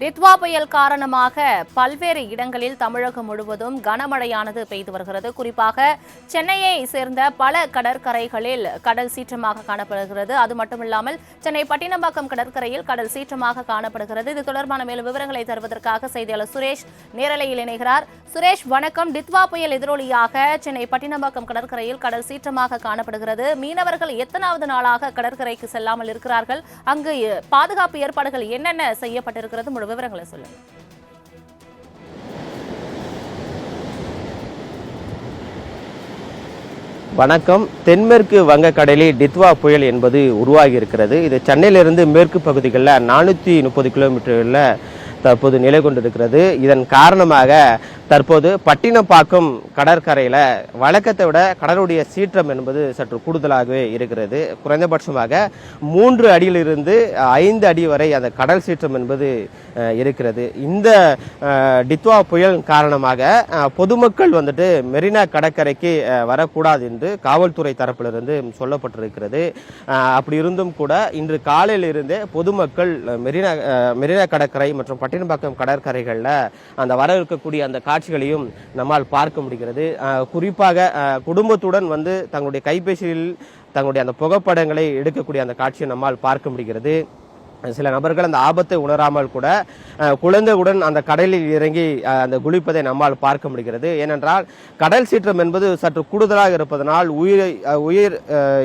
டித்வா புயல் காரணமாக பல்வேறு இடங்களில் தமிழகம் முழுவதும் கனமழையானது பெய்து வருகிறது. குறிப்பாக சென்னையை சேர்ந்த பல கடற்கரைகளில் கடல் சீற்றமாக காணப்படுகிறது. அது மட்டுமில்லாமல் சென்னை பட்டினம்பாக்கம் கடற்கரையில் கடல் சீற்றமாக காணப்படுகிறது. இது தொடர்பான மேலும் விவரங்களை தருவதற்காக செய்தியாளர் சுரேஷ் நேரலையில் இணைகிறார். சுரேஷ் வணக்கம். டித்வா புயல் எதிரொலியாக சென்னை பட்டினம்பாக்கம் கடற்கரையில் கடல் சீற்றமாக காணப்படுகிறது. மீனவர்கள் எத்தனாவது நாளாக கடற்கரைக்கு செல்லாமல் இருக்கிறார்கள்? அங்கு பாதுகாப்பு ஏற்பாடுகள் என்னென்ன செய்யப்பட்டிருக்கிறது? முழு விவரங்களை சொல்லுங்க. வணக்கம். தென்மேற்கு வங்கக்கடலில் டித்வா புயல் என்பது உருவாகி இருக்கிறது இது சென்னையிலிருந்து மேற்கு பகுதிகளில் நானூற்றி முப்பது கிலோமீட்டர்களில் தற்போது நிலை கொண்டிருக்கிறது. இதன் காரணமாக தற்போது பட்டினப்பாக்கம் கடற்கரையில் வழக்கத்தை விட கடலுடைய சீற்றம் என்பது சற்று கூடுதலாகவே இருக்கிறது. குறைந்தபட்சமாக மூன்று அடியிலிருந்து ஐந்து அடி வரை அந்த கடல் சீற்றம் என்பது இருக்கிறது. இந்த டித்வா புயல் காரணமாக பொதுமக்கள் வந்துட்டு மெரினா கடற்கரைக்கு வரக்கூடாது என்று காவல்துறை தரப்பிலிருந்து சொல்லப்பட்டிருக்கிறது. அப்படி இருந்தும் கூட இன்று காலையிலிருந்தே பொதுமக்கள் மெரினா மெரினா கடற்கரை மற்றும் பட்டினப்பாக்கம் கடற்கரைகளில் அந்த வர இருக்கக்கூடிய அந்த காட்சிகளையும் நம்மால் பார்க்க முடிகிறது. குறிப்பாக அஹ், குடும்பத்துடன் வந்து தங்களுடைய கைபேசியில் தங்களுடைய அந்த புகைப்படங்களை எடுக்கக்கூடிய அந்த காட்சியை நம்மால் பார்க்க முடிகிறது. சில நபர்கள் அந்த ஆபத்தை உணராமல் கூட குழந்தையுடன் அந்த கடலில் இறங்கி அந்த குளிப்பதை நம்மால் பார்க்க முடிகிறது. ஏனென்றால் கடல் சீற்றம் என்பது சற்று கூடுதலாக இருப்பதனால் உயிரை உயிர்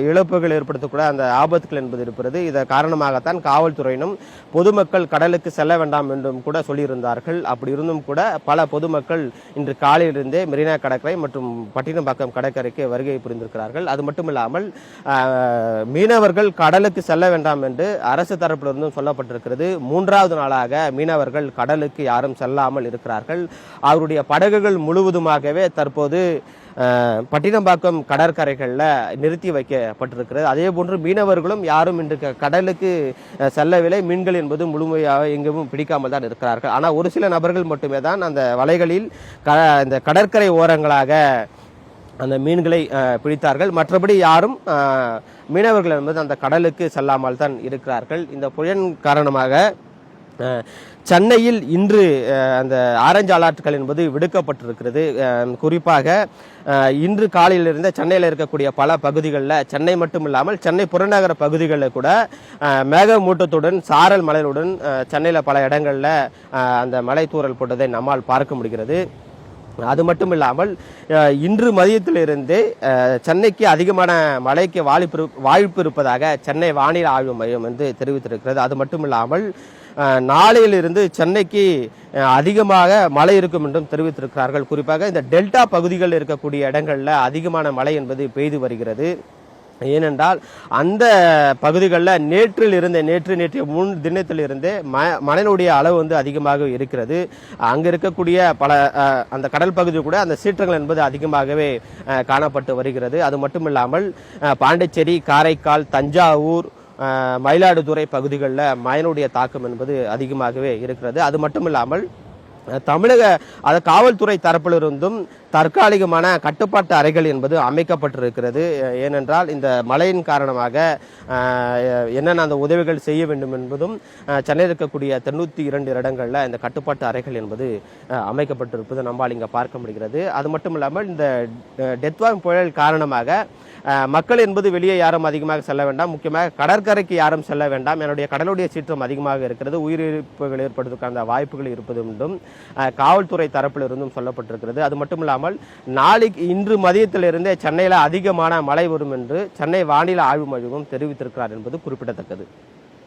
இழப்புகள் ஏற்படுத்தக்கூட அந்த ஆபத்துகள் என்பது இருக்கிறது. இதன் காரணமாகத்தான் காவல்துறையினும் பொதுமக்கள் கடலுக்கு செல்ல வேண்டாம் என்றும் கூட சொல்லியிருந்தார்கள். அப்படி இருந்தும் கூட பல பொதுமக்கள் இன்று காலையிலிருந்தே மெரினா கடற்கரை மற்றும் பட்டினம்பாக்கம் கடற்கரைக்கு வருகை புரிந்திருக்கிறார்கள். அது மட்டுமில்லாமல் மீனவர்கள் கடலுக்கு செல்ல வேண்டாம் என்று அரசு இருந்தும் சொல்லப்பட்டிருக்கிறது. மூன்றாவது நாளாக மீனவர்கள் கடலுக்கு யாரும் செல்லாமல் இருக்கிறார்கள். அவருடைய படகுகள் முழுவதுமாகவே தற்போது பட்டினம்பாக்கம் கடற்கரைகளில் நிறுத்தி வைக்கப்பட்டிருக்கிறது. அதே போன்று மீனவர்களும் யாரும் இன்று கடலுக்கு செல்லவில்லை. மீன்கள் என்பது முழுமையாக எங்கும் பிடிக்காமல் தான் இருக்கிறார்கள். ஆனால் ஒரு சில நபர்கள் மட்டுமே தான் அந்த வலைகளில் க இந்த கடற்கரை ஓரங்களாக அந்த மீன்களை பிடித்தார்கள். மற்றபடி யாரும் மீனவர்கள் என்பது அந்த கடலுக்கு செல்லாமல் தான் இருக்கிறார்கள். இந்த புயல் காரணமாக சென்னையில் இன்று அந்த ஆரஞ்சு அலர்ட்கள் என்பது விடுக்கப்பட்டிருக்கிறது. குறிப்பாக இன்று காலையிலிருந்து சென்னையில் இருக்கக்கூடிய பல பகுதிகளில் சென்னை மட்டும் இல்லாமல் சென்னை புறநகர பகுதிகளில் கூட மேகமூட்டத்துடன் சாரல் மழையுடன் சென்னையில் பல இடங்களில் அந்த மலை தூரல் போட்டதை நம்மால் பார்க்க முடிகிறது. அது மட்டும் இல்லாமல் இன்று மதியத்திலிருந்து சென்னைக்கு அதிகமான மழைக்கு வாய்ப்பு வாய்ப்பு இருப்பதாக சென்னை வானிலை ஆய்வு மையம் வந்து தெரிவித்திருக்கிறது. அது மட்டும் இல்லாமல் நாளையிலிருந்து சென்னைக்கு அதிகமாக மழை இருக்கும் என்றும் தெரிவித்திருக்கிறார்கள். குறிப்பாக இந்த டெல்டா பகுதிகளில் இருக்கக்கூடிய இடங்களில் அதிகமான மழை என்பது பெய்து வருகிறது. ஏனென்றால் அந்த பகுதிகளில் நேற்றில் இருந்த நேற்று நேற்றைய முன் தினத்திலிருந்தே ம மழையினுடைய அளவு வந்து அதிகமாக இருக்கிறது. அங்கே இருக்கக்கூடிய பல அந்த கடல் பகுதி கூட அந்த சீற்றங்கள் என்பது அதிகமாகவே காணப்பட்டு வருகிறது. அது மட்டும் இல்லாமல் பாண்டிச்சேரி காரைக்கால் தஞ்சாவூர் மயிலாடுதுறை பகுதிகளில் மழையினுடைய தாக்கம் என்பது அதிகமாகவே இருக்கிறது. அது மட்டும் இல்லாமல் தமிழக அது காவல்துறை தரப்பிலிருந்தும் தற்காலிகமான கட்டுப்பாட்டு அறைகள் என்பது அமைக்கப்பட்டிருக்கிறது. ஏனென்றால் இந்த மழையின் காரணமாக என்னென்ன அந்த உதவிகள் செய்ய வேண்டும் என்பதும் சென்னையில் இருக்கக்கூடிய தொண்ணூற்றி இரண்டு இடங்களில் இந்த கட்டுப்பாட்டு அறைகள் என்பது அமைக்கப்பட்டிருப்பது நம்மால் இங்கே பார்க்க முடிகிறது. அது மட்டும் இல்லாமல் இந்த டெத்வாங் புயல் காரணமாக மக்கள் என்பது வெளியே யாரும் அதிகமாக செல்ல வேண்டாம். முக்கியமாக கடற்கரைக்கு யாரும் செல்ல வேண்டாம். என்னுடைய கடலுடைய சீற்றம் அதிகமாக இருக்கிறது. உயிரிழப்புகள் ஏற்படுவதற்கான வாய்ப்புகள் இருப்பது என்றும் காவல்துறை தரப்பில் இருந்தும் சொல்லப்பட்டிருக்கிறது. அது மட்டும் இல்லாமல் நாளைக்கு இன்று மதியத்திலிருந்தே சென்னையில் அதிகமான மழை வரும் என்று சென்னை வானிலை ஆய்வு மையமும் தெரிவித்திருக்கிறார் என்பது குறிப்பிடத்தக்கது.